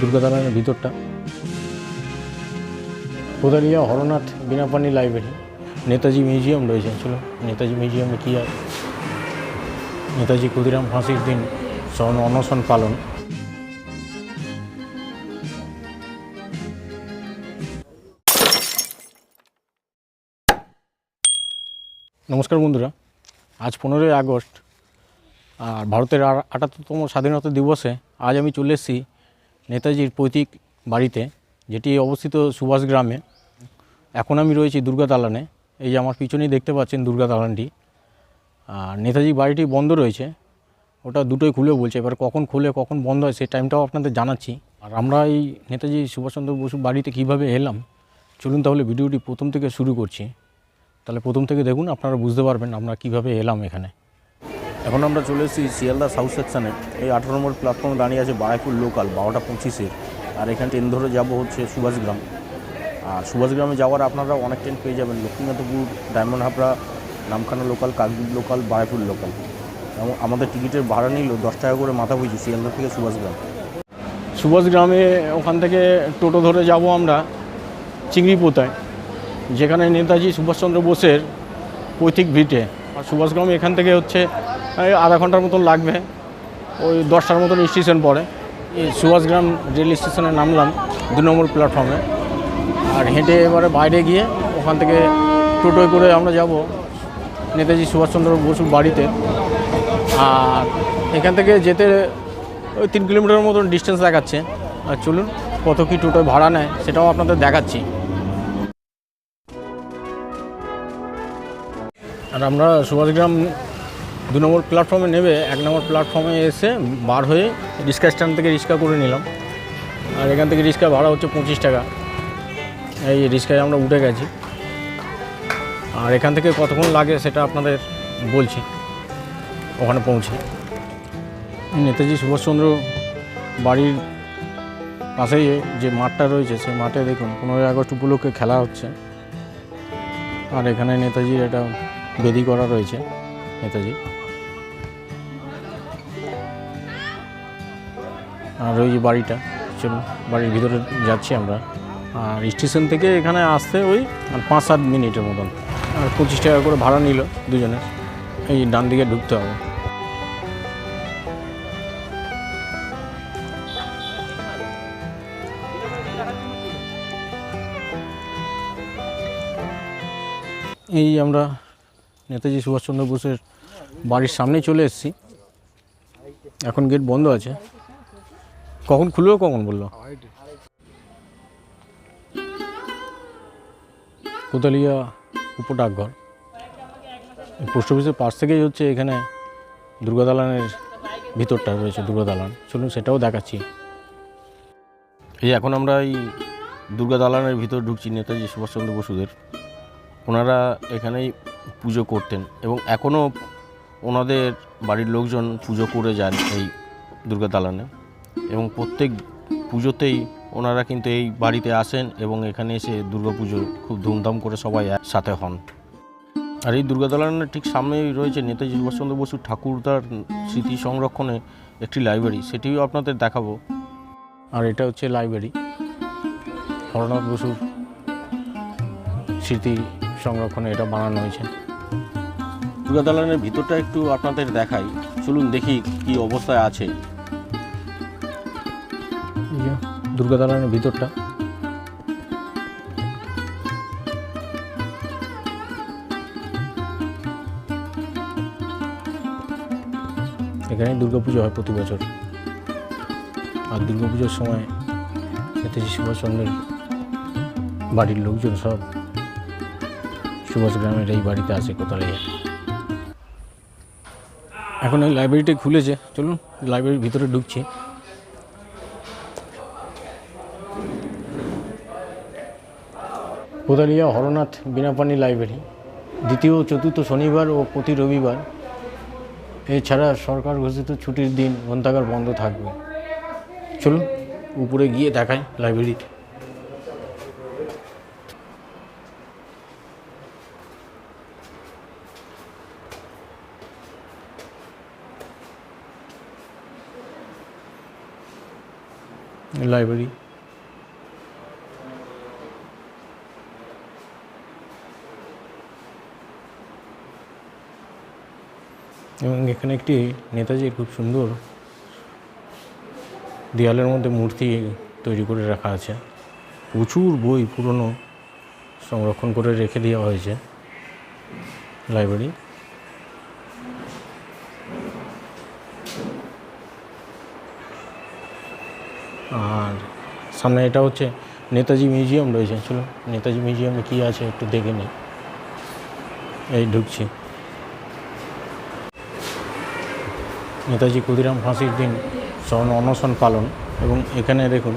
দুর্গাদালানের ভিতরটা। Kodalia Haranath Binapani library. Netaji museum রয়েছে, চলো। নেতাজি মিউজিয়ামে কী আছে নেতাজি ক্ষুদিরাম ফাঁসির দিন স্বর্ণ অনশন পালন। নমস্কার বন্ধুরা। আজ পনেরোই আগস্ট, আর ভারতের আটাত্তরতম স্বাধীনতা দিবসে আজ আমি চলে এসেছি নেতাজির পৈতৃক বাড়িতে, যেটি অবস্থিত সুভাষ গ্রামে, এখন আমি রয়েছি দুর্গা দালানে। এই যে আমার পিছনেই দেখতে পাচ্ছেন দুর্গা দালানটি। আর নেতাজি বাড়িটি বন্ধ রয়েছে। ওটা দুটোই খুলে বলছে। এবার কখন খুলে, কখন বন্ধ হয় সেই টাইমটাও আপনাদের জানাচ্ছি। আর আমরা এই নেতাজি সুভাষচন্দ্র বসু বাড়িতে কীভাবে এলাম, চলুন তাহলে ভিডিওটি প্রথম থেকে শুরু করছি। তাহলে প্রথম থেকে দেখুন, আপনারা বুঝতে পারবেন আমরা কীভাবে এলাম এখানে। এখন আমরা চলে এসেছি শিয়ালদা সাউথ সেকশনে এই আঠারো নম্বর প্ল্যাটফর্মে দাঁড়িয়ে আছে বারাইপুর লোকাল বারোটা পঁচিশে। আর এখানে ট্রেন ধরে যাব হচ্ছে সুভাষগ্রাম। আর সুভাষগ্রামে যাওয়ার আপনারা অনেক ট্রেন পেয়ে যাবেন। Lakshminathpur, Diamond Habra, Namkhana local Kakdwip local Baruipur local এবং আমাদের টিকিটের ভাড়া নিল দশ টাকা করে মাথা বুঝি শিয়ালদা থেকে সুভাষগ্রাম। সুভাষগ্রামে ওখান থেকে টোটো ধরে যাব আমরা চিংড়িপোতায়। যেখানে নেতাজি সুভাষচন্দ্র বোসের পৈতৃক ভিটে। আর সুভাষগ্রাম এখান থেকে হচ্ছে আধা ঘণ্টার মতন লাগবে। ওই দশটার মতন স্টেশন পড়ে। সুভাষগ্রাম রেল স্টেশনে নামলাম দু নম্বর প্ল্যাটফর্মে আর হেঁটে এবারে বাইরে গিয়ে ওখান থেকে টোটোয় করে আমরা যাব নেতাজি সুভাষচন্দ্র বসুর বাড়িতে। আর এখান থেকে যেতে ওই তিন কিলোমিটার মতন ডিস্টেন্স দেখাচ্ছে। আর চলুন, কত কী টোটোয় ভাড়া নেয় সেটাও আপনাদের দেখাচ্ছি। আর আমরা সুভাষগ্রাম দু নম্বর প্ল্যাটফর্মে নেবে, এক নম্বর প্ল্যাটফর্মে এসে বার হয়ে রিক্সা স্ট্যান্ড থেকে রিক্সা করে নিলাম। আর এখান থেকে রিক্সা ভাড়া হচ্ছে পঁচিশ টাকা। এই রিক্সায় আমরা উঠে গেছি। আর এখান থেকে কতক্ষণ লাগে সেটা আপনাদের বলছি। ওখানে পৌঁছে। নেতাজি সুভাষচন্দ্র বাড়ির পাশেই যে মাঠটা রয়েছে, সেই মাঠে দেখুন, পনেরোই আগস্ট উপলক্ষে খেলা হচ্ছে। আর এখানে নেতাজির একটা বেদি করা রয়েছে, নেতাজি। আর ওই যে বাড়িটা, চলুন, বাড়ির ভিতরে যাচ্ছি আমরা। আর স্টেশন থেকে এখানে আসতে ওই পাঁচ সাত মিনিটের মতন। আর পঁচিশ টাকা করে ভাড়া নিল দুজনে এই ডান দিকে ঢুকতে হবে। এই আমরা নেতাজি সুভাষচন্দ্র বোসের বাড়ির সামনেই চলে এসেছি। এখন গেট বন্ধ আছে। কখন খুলবে, কখন বলল? কোতালিয়া উপডাকঘর। পোস্ট অফিসের পাশ থেকেই হচ্ছে এখানে দুর্গা দালানের ভিতরটা রয়েছে, দুর্গা দালান। চলুন সেটাও দেখাচ্ছি। এই এখন আমরা এই দুর্গা দালানের ভিতর ঢুকছি, নেতাজি সুভাষচন্দ্র বসুদের। ওনারা এখানেই পুজো করতেন এবং এখনও ওনাদের বাড়ির লোকজন পুজো করে যান এই দুর্গা দালানে। এবং প্রত্যেক পুজোতেই ওনারা কিন্তু এই বাড়িতে আসেন এবং এখানে এসে দুর্গা পুজো খুব ধুমধাম করে সবাই একসাথে হন। আর এই দুর্গা দালানের ঠিক সামনেই রয়েছে নেতাজি সুভাষচন্দ্র বসু ঠাকুরদার স্মৃতি সংরক্ষণে একটি লাইব্রেরি, সেটিও আপনাদের দেখাবো। আর এটা হচ্ছে লাইব্রেরি, হরনাথ বসুর স্মৃতি সংরক্ষণে এটা বানানো হয়েছে। দুর্গা দালানের ভিতরটা একটু আপনাদের দেখাই, চলুন দেখি কি অবস্থায় আছে। দুর্গা দালানের ভিতরটা। এখানে দুর্গাপুজো হয় প্রতি বছর। আর দুর্গাপুজোর সময় নেতাজি সুভাষচন্দ্রের বাড়ির লোকজন সব সুভাষ গ্রামের এই বাড়িতে আসে, কোথায় এখন এই লাইব্রেরিটা খুলেছে, চলুন লাইব্রেরির ভিতরে ঢুকছি। কোদালিয়া হরনাথ বিনাপানি লাইব্রেরি। দ্বিতীয় চতুর্থ শনিবার ও প্রতি রবিবার। এছাড়া সরকার ঘোষিত ছুটির দিন গ্রন্থাগার বন্ধ থাকবে। চলুন উপরে গিয়ে দেখাই লাইব্রেরিতে লাইব্রেরি। এবং এখানে একটি নেতাজির খুব সুন্দর দেয়ালের মধ্যে মূর্তি তৈরি করে রাখা আছে। প্রচুর বই পুরনো সংরক্ষণ করে রেখে দেওয়া হয়েছে লাইব্রেরি। আর সামনে এটা হচ্ছে নেতাজি মিউজিয়াম রয়েছে। চলো নেতাজি মিউজিয়ামে কী আছে একটু দেখে নিই। এই ঢুকছি। নেতাজি ক্ষুদিরাম ফাঁসির দিন স্মরণ অনশন পালন এবং এখানে দেখুন,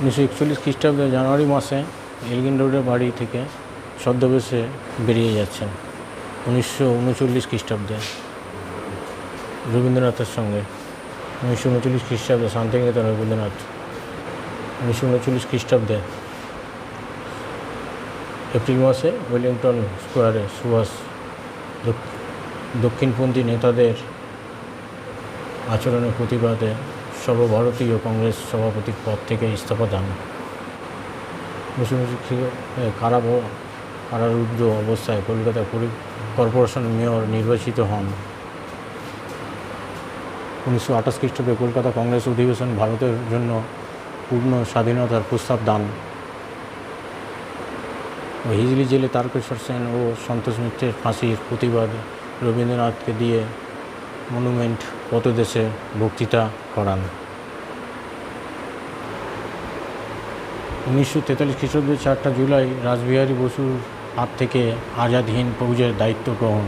উনিশশো একচল্লিশ খ্রিস্টাব্দে জানুয়ারি মাসে এলগিন রোডের বাড়ি থেকে ছদ্মবেশে বেরিয়ে যাচ্ছেন, উনিশশো উনচল্লিশ খ্রিস্টাব্দে। রবীন্দ্রনাথের সঙ্গে। উনিশশো উনচল্লিশ খ্রিস্টাব্দে, শান্তিনিকেতন রবীন্দ্রনাথ। উনিশশো উনচল্লিশ খ্রিস্টাব্দে, এপ্রিল মাসে ওয়েলিংটন স্কোয়ারে সুভাষ দক্ষিণপন্থী নেতাদের আচরণের প্রতিবাদে সর্বভারতীয় কংগ্রেস সভাপতির পদ থেকে ইস্তফা দেন। কারাব কারারুদ্ধ অবস্থায় কলকাতা কর্পোরেশন মেয়র নির্বাচিত হন। উনিশশো আঠাশ খ্রিস্টাব্দে কলকাতা কংগ্রেস অধিবেশন ভারতের জন্য পূর্ণ স্বাধীনতার প্রস্তাব দান। ও হিজলি জেলে তারকেশ্বর সেন ও সন্তোষ মিত্রের ফাঁসির প্রতিবাদ রবীন্দ্রনাথকে দিয়ে মনুমেন্ট পথদেশে বক্তৃতা করান। উনিশশো তেতাল্লিশ খ্রিস্টাব্দের চারটা জুলাই রাসবিহারী বসুর হাত থেকে আজাদ হিন্দ ফৌজের দায়িত্ব গ্রহণ।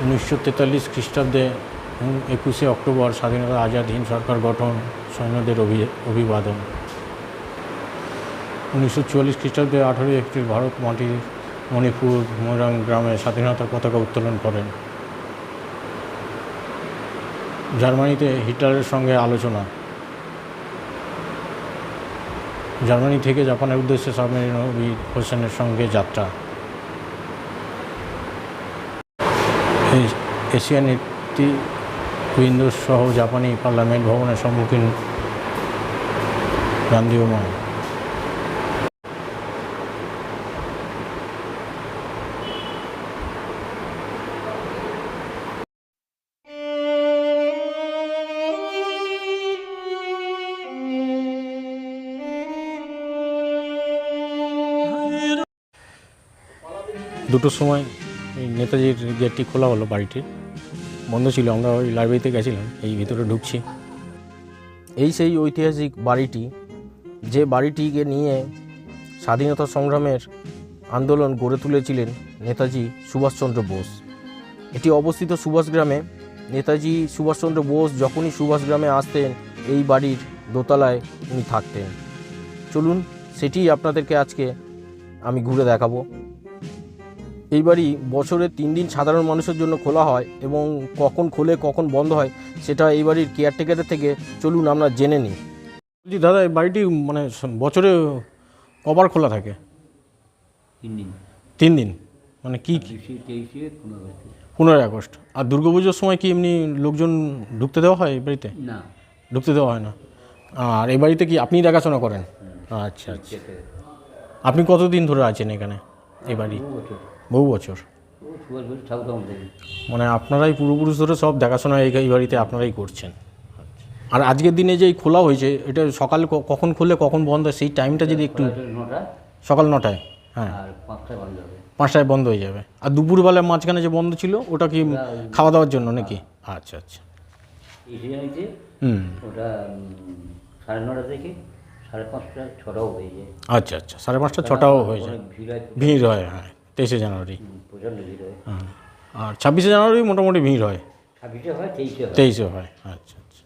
উনিশশো তেতাল্লিশ খ্রিস্টাব্দে একুশে অক্টোবর স্বাধীনতা আজাদ হিন্দ সরকার গঠন, সৈন্যদের অভি- অভিবাদন। উনিশশো চুয়াল্লিশ খ্রিস্টাব্দে আঠারোই এপ্রিল ভারত মাটির মণিপুর মোরাং গ্রামে স্বাধীনতা পতাকা উত্তোলন করেন। জার্মানিতে হিটলারের সঙ্গে আলোচনা। জার্মানি থেকে জাপানের উদ্দেশ্যে সাবমেরিন হোসেনের সঙ্গে যাত্রা। এশিয়ান নেতৃবৃন্দ সহ জাপানি পার্লামেন্ট ভবনের সম্মুখীন গান্ধীয়মান দুটোর সময় এই নেতাজির গেটটি খোলা হলো বাড়িটির বন্ধ ছিল, আমরা ওই লাইব্রেরিতে গেছিলাম, এই ভিতরে ঢুকছি। এই সেই ঐতিহাসিক বাড়িটি, যে বাড়িটিকে নিয়ে স্বাধীনতা সংগ্রামের আন্দোলন গড়ে তুলেছিলেন নেতাজি সুভাষচন্দ্র বোস। এটি অবস্থিত সুভাষগ্রামে নেতাজি সুভাষচন্দ্র বোস যখনই সুভাষগ্রামে আসতেন, এই বাড়ির দোতলায় উনি থাকতেন। চলুন সেটি আপনাদেরকে আজকে আমি ঘুরে দেখাবো। এই বাড়ি বছরে তিন দিন সাধারণ মানুষের জন্য খোলা হয় এবং কখন খোলে কখন বন্ধ হয় সেটা এই বাড়ির কেয়ারটেকারের থেকে চলুন আমরা জেনে নিই। বলছি দাদা এই বাড়িটি মানে বছরে কবার খোলা থাকে? তিন দিন। তিন দিন? মানে কি পনেরোই আগস্ট। আর দুর্গাপুজোর সময় কি এমনি লোকজন ঢুকতে দেওয়া হয় এই বাড়িতে? না। ঢুকতে দেওয়া হয় না। আর এই বাড়িতে কি আপনি দেখাশোনা করেন? আচ্ছা আচ্ছা। আপনি কতদিন ধরে আছেন এখানে? এই বাড়ি। বহু বছর। মানে আপনারাই পূর্বপুরুষ ধরে সব দেখাশোনা এই বাড়িতে আপনারাই করছেন। আর আজকের দিনে যে খোলা হয়েছে এটা সকাল কখন খুলে কখন বন্ধ সেই টাইমটা যদি একটু সকাল নটায় হ্যাঁ। পাঁচটায় বন্ধ হবে। পাঁচটায় বন্ধ হয়ে যাবে। আর দুপুরবেলায় মাঝখানে যে বন্ধ ছিল ওটা কি খাওয়া দাওয়ার জন্য নাকি? আচ্ছা আচ্ছা। হুম। ওটা সাড়ে নটা থেকে সাড়ে পাঁচটা ছটাও হয়ে যায়। আচ্ছা আচ্ছা সাড়ে পাঁচটা ছটাও হয়ে যায়। ভিড় হয় হ্যাঁ তেইশে জানুয়ারি। প্রচণ্ড ভিড় হয়। হ্যাঁ আর ছাব্বিশে জানুয়ারি মোটামুটি ভিড় হয়। ছাব্বিশে হয় তেইশে হয়। তেইশে হয় আচ্ছা আচ্ছা।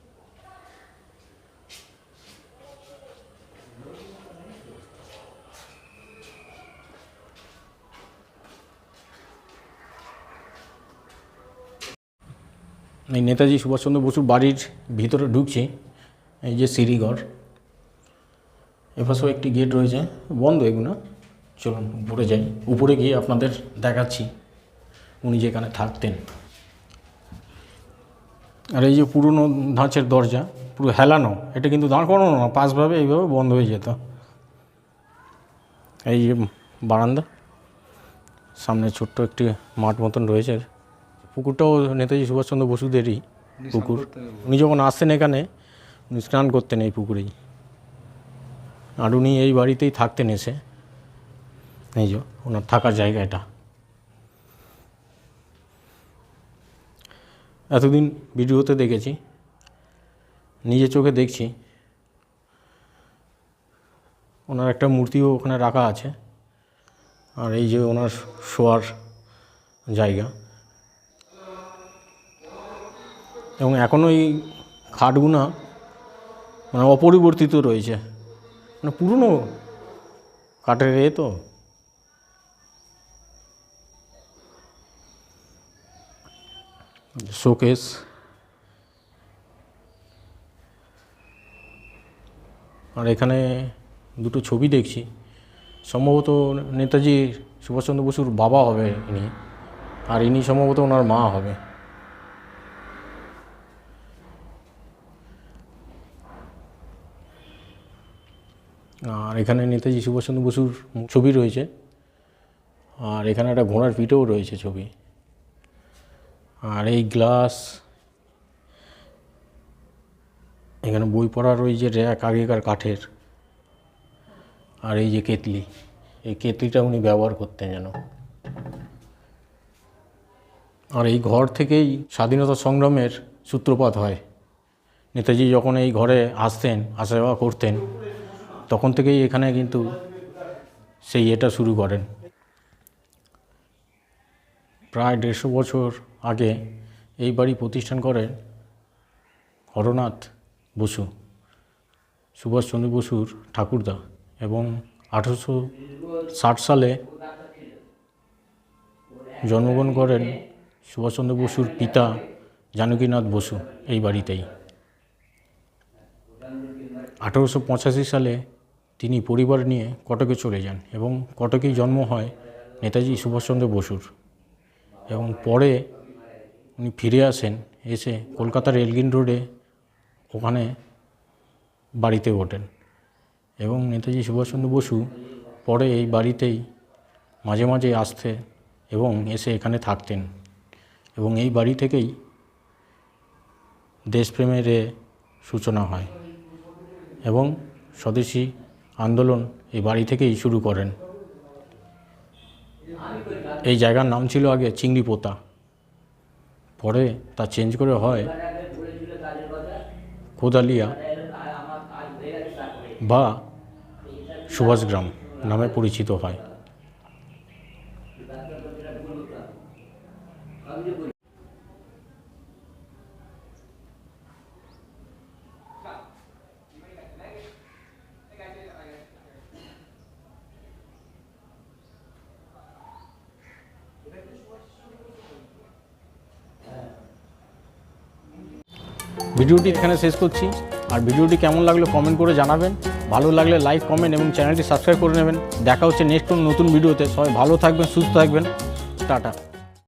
এই নেতাজি সুভাষচন্দ্র বসুর বাড়ির ভিতরে ঢুকছি এই যে সিঁড়িঘর। এপাশেও একটি গেট রয়েছে। বন্ধ এগুলো। চলুন উপরে যাই। উপরে গিয়ে আপনাদের দেখাচ্ছি উনি যেখানে থাকতেন। আর এই যে পুরনো ধাঁচের দরজা পুরো হেলানো এটা কিন্তু দাঁড় করানো না পাশভাবে এইভাবে বন্ধ হয়ে যেত। এই যে বারান্দা সামনে ছোট্ট একটি মাঠ মতন রয়েছে। পুকুরটাও নেতাজি সুভাষচন্দ্র বসুদেরই পুকুর। উনি যখন আসতেন এখানে উনি স্নান করতেন এই পুকুরেই। আর উনি এই বাড়িতেই থাকতেন এসে। এই যে, ওনার থাকার জায়গা এটা। এতদিন ভিডিওতে দেখেছি নিজের চোখে দেখছি। ওনার একটা মূর্তিও ওখানে রাখা আছে। আর এই যে ওনার শোয়ার জায়গা। এবং এখনও এই খাটগুনা মানে অপরিবর্তিত রয়েছে। মানে পুরনো কাঠের এ তো। শোকেস আর এখানে দুটো ছবি দেখছি। সম্ভবত নেতাজি সুভাষচন্দ্র বসুর বাবা হবে ইনি। আর ইনি সম্ভবত ওনার মা হবে। আর এখানে নেতাজি সুভাষচন্দ্র বসুর ছবি রয়েছে। আর এখানে একটা ঘোড়ার পিঠেও রয়েছে ছবি। আর এই গ্লাস, এখানে বই পড়ার ওই যে র্যাক আগেকার কাঠের। আর এই যে কেতলি, এই কেতলিটা উনি ব্যবহার করতেন যেন। আর এই ঘর থেকেই স্বাধীনতা সংগ্রামের সূত্রপাত হয়। নেতাজি যখন এই ঘরে আসতেন আসা যাওয়া করতেন তখন থেকেই এখানে কিন্তু সেই এটা শুরু করেন। প্রায় দেড়শো বছর আগে এই বাড়ি প্রতিষ্ঠান করেন হরনাথ বসু সুভাষচন্দ্র বসুর ঠাকুরদা এবং আঠারোশো ষাট সালে জন্মগ্রহণ করেন সুভাষচন্দ্র বসুর পিতা জানকীনাথ বসু এই বাড়িতেই। আঠারোশো পঁচাশি সালে তিনি পরিবার নিয়ে কটকে চলে যান এবং কটকেই জন্ম হয় নেতাজি সুভাষচন্দ্র বসুর। এবং পরে উনি ফিরে আসেন, এসে কলকাতার এলগিন রোডে ওখানে বাড়িতে ওঠেন। এবং নেতাজি সুভাষচন্দ্র বসু পরে এই বাড়িতেই মাঝে মাঝে আসতে এবং এসে এখানে থাকতেন। এবং এই বাড়ি থেকেই দেশপ্রেমের সূচনা হয়। এবং স্বদেশী আন্দোলন এই বাড়ি থেকেই শুরু করেন। এই জায়গার নাম ছিল আগে চিংড়ি পোতা। পরে তা চেঞ্জ করে হয় কোদালিয়া বা সুভাষগ্রাম নামে পরিচিত হয়। ভিডিওটি এখানে শেষ করছি। আর ভিডিওটি কেমন লাগল কমেন্ট করে জানাবেন। ভালো লাগলে লাইক কমেন্ট এবং চ্যানেলটি সাবস্ক্রাইব করে নেবেন। দেখা হচ্ছে নেক্সট কোনো নতুন ভিডিওতে। সবাই ভালো থাকবেন, সুস্থ থাকবেন। টাটা।